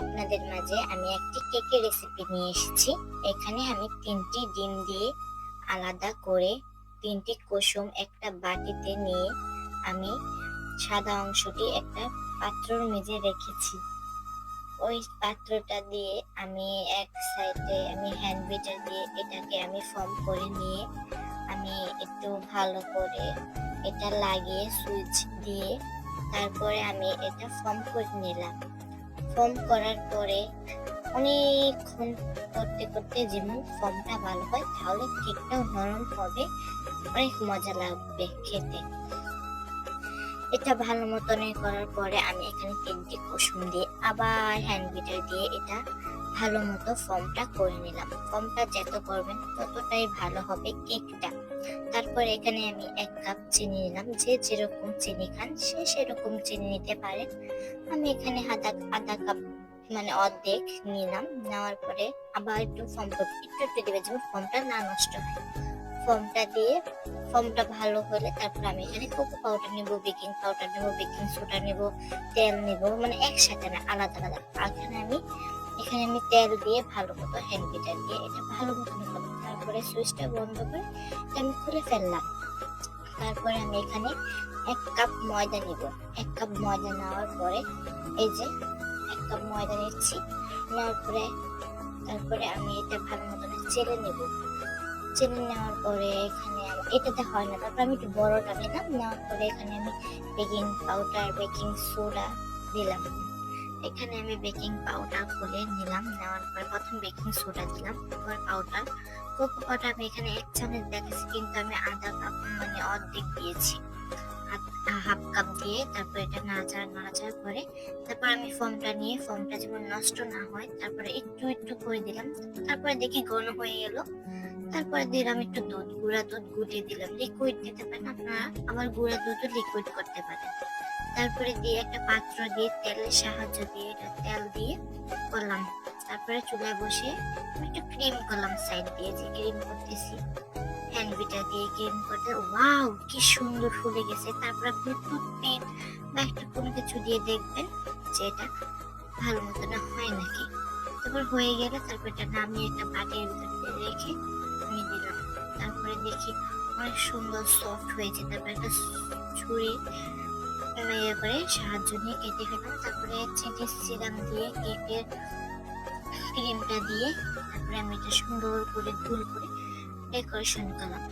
আপনাদের মাঝে আমি একটি কেকের রেসিপি নিয়ে এসেছি। এখানে আমি তিনটি ডিম দিয়ে আলাদা করে তিনটি কুসুম একটা বাটিতে নিয়ে আমি সাদা অংশটি একটা পাত্রর মেঝে রেখেছি। ওই পাত্রটা দিয়ে আমি এক সাইডে আমি হ্যান্ড বিটার দিয়ে এটাকে আমি ফর্ম করে নিয়ে আমি একটু ভালো করে এটা লাগিয়ে সুইচ দিয়ে তারপরে আমি এটা ফর্ম করে নিলাম। ফর্ম করার পরে অনেকক্ষণ করতে করতে যেমন ফর্মটা ভালো হয়, তাহলে কেকটাও নরম হবে। অনেক মজা লাগবে খেতে। এটা ভালো মতন করার পরে আমি এখানে তিনটি কুসুম দিয়ে আবার হ্যান্ড বিটার দিয়ে এটা ভালো মতো ফর্মটা করে নিলাম। ফর্মটা যত করবেন ততটাই ভালো হবে কেকটা। তারপর এখানে আমি এক কাপ চিনি নিলাম। যে যেরকম চিনি খান, সে সেরকম চিনি নিতে পারেন আমি এখানে আধা আধা কাপ মানে অর্ধেক নিলাম। নেওয়ার পরে আবার একটু ফর্ম একটু একটু দেবে। যেমন ফর্মটা না নষ্ট হয়। ফর্মটা দিয়ে, ফর্মটা ভালো হলে তারপর আমি এখানে কোকো পাউডার নেব বেকিং পাউডার নেব বেকিং সোডা নেব, তেল নেব। মানে একসাথে না, আলাদা আলাদা। এখানে আমি এখানে আমি তেল দিয়ে ভালো মতো হ্যান্ড বিটার দিয়ে এটা ভালো মতো করলাম তারপরে সুইচটা বন্ধ করে আমি খুলে ফেললাম। তারপরে আমি এখানে এক কাপ ময়দা নিব। এক কাপ ময়দা নেওয়ার পরে এই যে এক কাপ ময়দা নিচ্ছি। নেওয়ার পরে, তারপরে আমি এটা ভালো মতন চেলে নেব। চেলে নেওয়ার পরে এখানে এটাতে হয় না। তারপর আমি একটু বড়টা নিলাম। নেওয়ার পরে এখানে আমি বেকিং পাউডার, বেকিং সোডা দিলাম। এখানে আমি বেকিং পাউডার গুলে নিলাম। নেওয়ার পরে প্রথম বেকিং সোডা দিলাম। তারপর পাউডার কোকো আমি এখানে এক দেখেছি কিন্তু আমি আধা কাপ মানে অর্ধেক দিয়েছি। হাফ কাপ দিয়ে তারপর এটা নাড়াচাড়া নাড়াচাড়া করে তারপর আমি ফর্মটা নিয়ে ফর্মটা যেমন নষ্ট না হয়, তারপরে একটু একটু করে দিলাম। তারপরে দেখি ঘন হয়ে গেল তারপরে দিলাম একটু দুধ, গুঁড়া দুধ গুটিয়ে দিলাম। লিকুইড দিতে পারেন আপনারা, আবার গুঁড়া দুধও লিকুইড করতে পারেন। তারপরে দিয়ে একটা পাত্র দিয়ে তেলের সাহায্য দিয়ে এটা তেল দিয়ে করলাম। তারপরে চুলায় বসে আমি একটু ক্রিম করলাম সাইড দিয়ে, যে ক্রিম করতেছি। হ্যান্ড বিটার দিয়ে ক্রিম করতে ওয়াও কি সুন্দর ফুলে গেছে। তারপর আপনি টুথপিক বা একটা কোনো কিছু দিয়ে দেখবেন যে এটা ভালো মতো না হয় নাকি। তারপর হয়ে গেলে তারপর এটা নামিয়ে একটা বাটির ভিতরে রেখে আমি দিলাম। তারপরে দেখি অনেক সুন্দর সফট হয়েছে। তারপর একটা ছুরি ইয়ে করে সাহায্য নিয়ে কেটে ফেলাম তারপরে চিনি সিরাম দিয়ে কেকের ক্রিমটা দিয়ে তারপরে আমি এটা সুন্দর করে গোল করে ডেকোরেশন করলাম।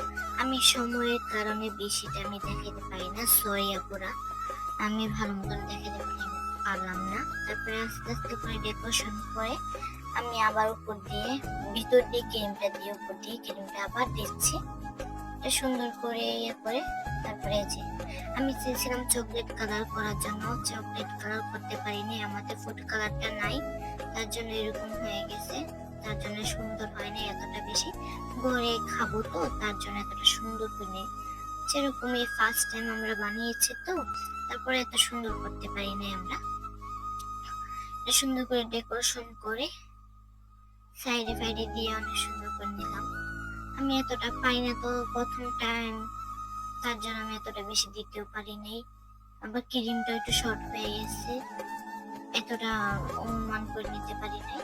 আমি সময়ের কারণে বেশিটা আমি দেখাতে পারি না সরি আপুরা আমি ভালো মতন দেখাতে পারলাম না। তারপরে আস্তে আস্তে করে ডেকোরেশন করে আমি আবার উপর দিয়ে ভিতর দিয়ে ক্রিমটা দিয়ে, উপর দিয়ে ক্রিমটা আবার দিচ্ছি। সুন্দর করে ইয়ে করে তারপরে যে আমি চেয়েছিলাম চকলেট কালার করার জন্য চকলেট কালার করতে পারিনি, আমাদের ফুড কালারটা নাই, তার জন্য এরকম হয়ে গেছে, তার জন্য সুন্দর হয়নি এতটা বেশি। ঘরে খাব তো, তার জন্য এতটা সুন্দর হয়নি। যেরকম এই ফার্স্ট টাইম আমরা বানিয়েছি তো, তারপরে এত সুন্দর করতে পারিনি আমরা। সুন্দর করে ডেকোরেশন করে সাইডে ফাইডে দিয়ে অনেক সুন্দর করে নিলাম। আমি এতটা পাই না তো প্রথম টাইম তার জন্য আমি এতটা বেশি দিতেও পারি নাই। আবার ক্রিমটা একটু শর্ট হয়ে গেছে, এতটা অনুমান করে নিতে পারি নাই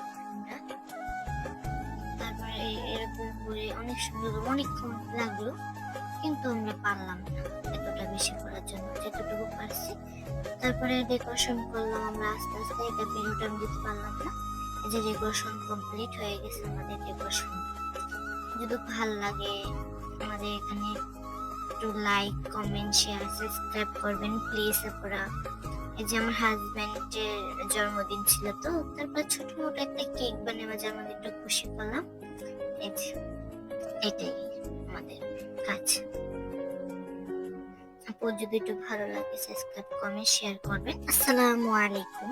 তারপরে এরকম করে অনেক সুন্দর অনেকক্ষণ লাগল, কিন্তু আমরা পারলাম না এতটা বেশি করার জন্য, যতটুকু পারছি। তারপরে ডেকোরেশন করলাম আমরা আস্তে আস্তে, এটা ভিডিওটা আমি দিতে পারলাম না। যে ডেকোরেশন কমপ্লিট হয়ে গেছে আমাদের ডেকোরেশন যদি ভালো লাগে, আমাদের এখানে একটু লাইক কমেন্ট শেয়ার সাবস্ক্রাইব করবেন প্লিজ আপনারা এই যে আমার হাজব্যান্ডের জন্মদিন ছিল তো, তারপর ছোট মোটো একটা কেক বানিয়ে আমার জন্মদিনটা খুশি করলাম। এটাই আমাদের কাজ। আপু যদি একটু ভালো লাগে সাবস্ক্রাইব কমেন্ট শেয়ার করবেন। আসসালামু আলাইকুম।